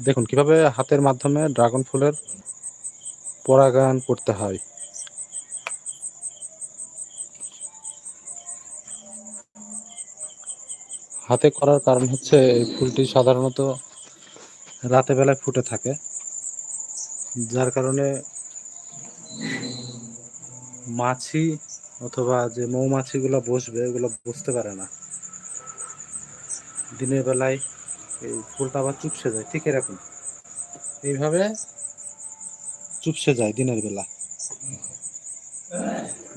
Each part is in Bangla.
দেখুন, কীভাবে হাতের মাধ্যমে ড্রাগন ফুলের পরাগায়ন করতে হয়। হাতে করার কারণ হচ্ছে, এই ফুলটি সাধারণত রাতে বেলায় ফুটে থাকে। যার কারণে মাছি অথবা যে মৌমাছিগুলো বসবে, এগুলো বুঝতে পারে না। দিনের বেলায় এই ফুলটা আবার চুপসে যায়, ঠিক এরকম। এইভাবে চুপসে যায় দিনের বেলা।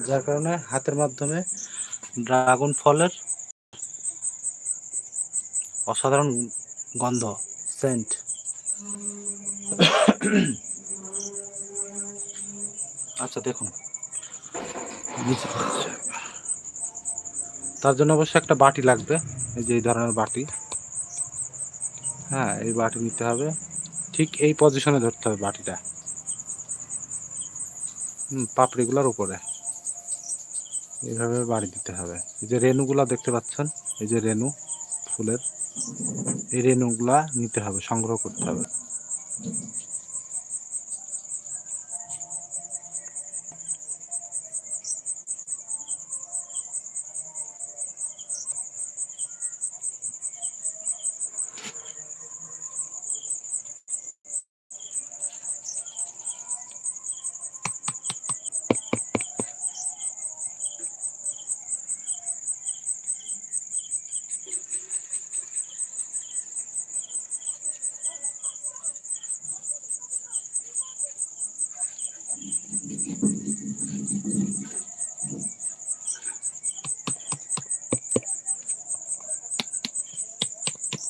যার কারণে হাতের মাধ্যমে ড্রাগন ফলের অসাধারণ গন্ধ, সেন্ট। আচ্ছা দেখুন। তার জন্য অবশ্যই একটা বাটি লাগবে, এই যে এই ধরনের বাটি। হ্যাঁ এই বাটি নিতে হবে। ঠিক এই পজিশনে ধরতে হবে বাটিটা। হুম, পাপড়িগুলোর উপরে। এইভাবে বাড়ি দিতে হবে। এই যে রেণুগুলা দেখতে পাচ্ছেন, এই যে রেণু ফুলের, এই রেণুগুলা নিতে হবে, সংগ্রহ করতে হবে।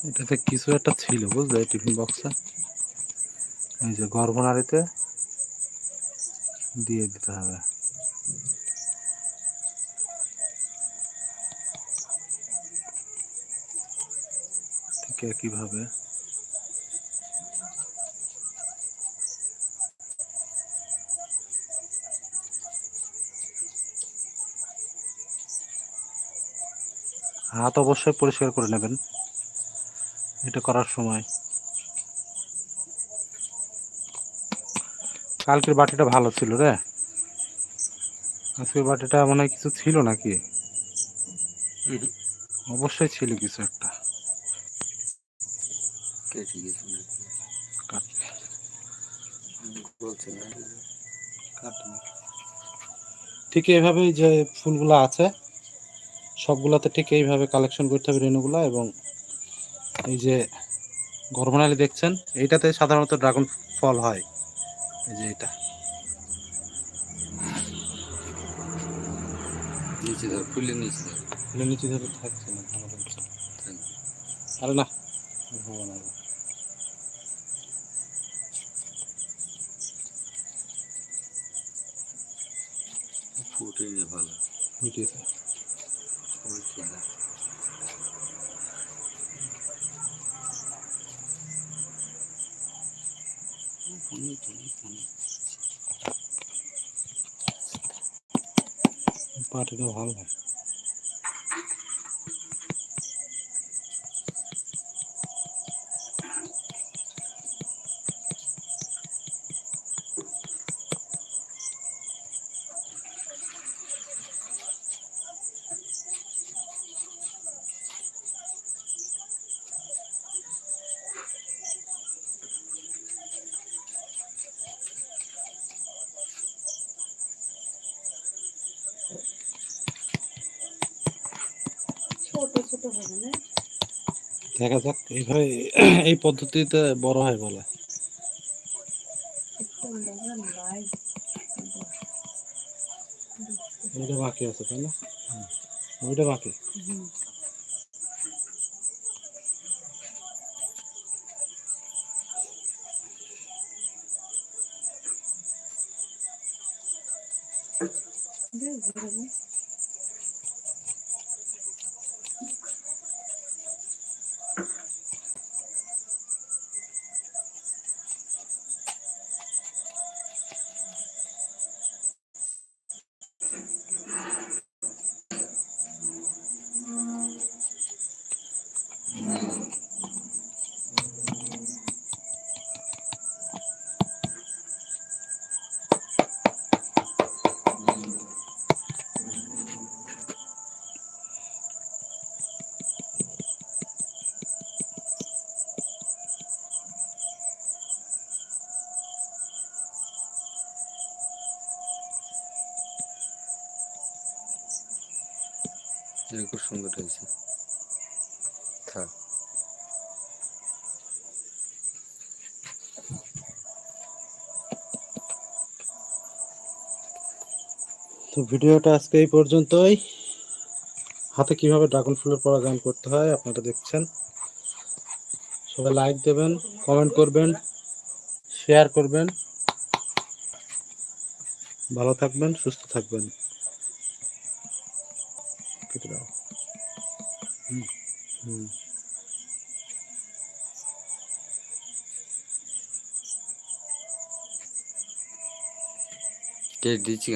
এটাতে কিছু একটা ছিল, বুঝলে, টিফিন বক্সে? এই যে গর্ভনারীতে দিয়ে দিতে হবে। ঠিক একইভাবে হাত অবশ্যই পরিষ্কার করে নেবেন। এটা করার সময়। কালকের বাটিটা ভালো ছিল রে। আজকের বাটিটা মনে হয় কিছু ছিল নাকি? অবশ্যই ছিল কিছু একটা। ঠিক এভাবেই যে ফুলগুলো আছে সবগুলাতে ঠিক এইভাবে কালেকশন করতে হবে রেণুগুলা এবং এই যে গর্ভনালী দেখছেন এইটাতে সাধারণত ড্রাগন ফল হয়। এই যে এটা। নিচে ধর ফুলের নিচে ধর ফুলের নিচে ধরে থাকছে। না। আরে না। হবে না ফুটে ভালো। ফুটছে ஓகேங்களா பொண்ணு பொண்ணு பொண்ணு பாட்டுக்கு வாழ்வாங்க দেখা যাক এইভাবে এই পদ্ধতিতে বড় হয় বলে। ওইটা বাকি আছে তাই না? ওইটা বাকি। হুম বেশ খুব সুন্দর হয়েছে। থাক তো ভিডিওটা আজকে এই পর্যন্তই। হাতে কীভাবে ড্রাগন ফুলের পরাগায়ন করতে হয় আপনারা দেখছেন। সবাই লাইক দেবেন, কমেন্ট করবেন, শেয়ার করবেন। ভালো থাকবেন, সুস্থ থাকবেন। হুম। কে দিচ্ছি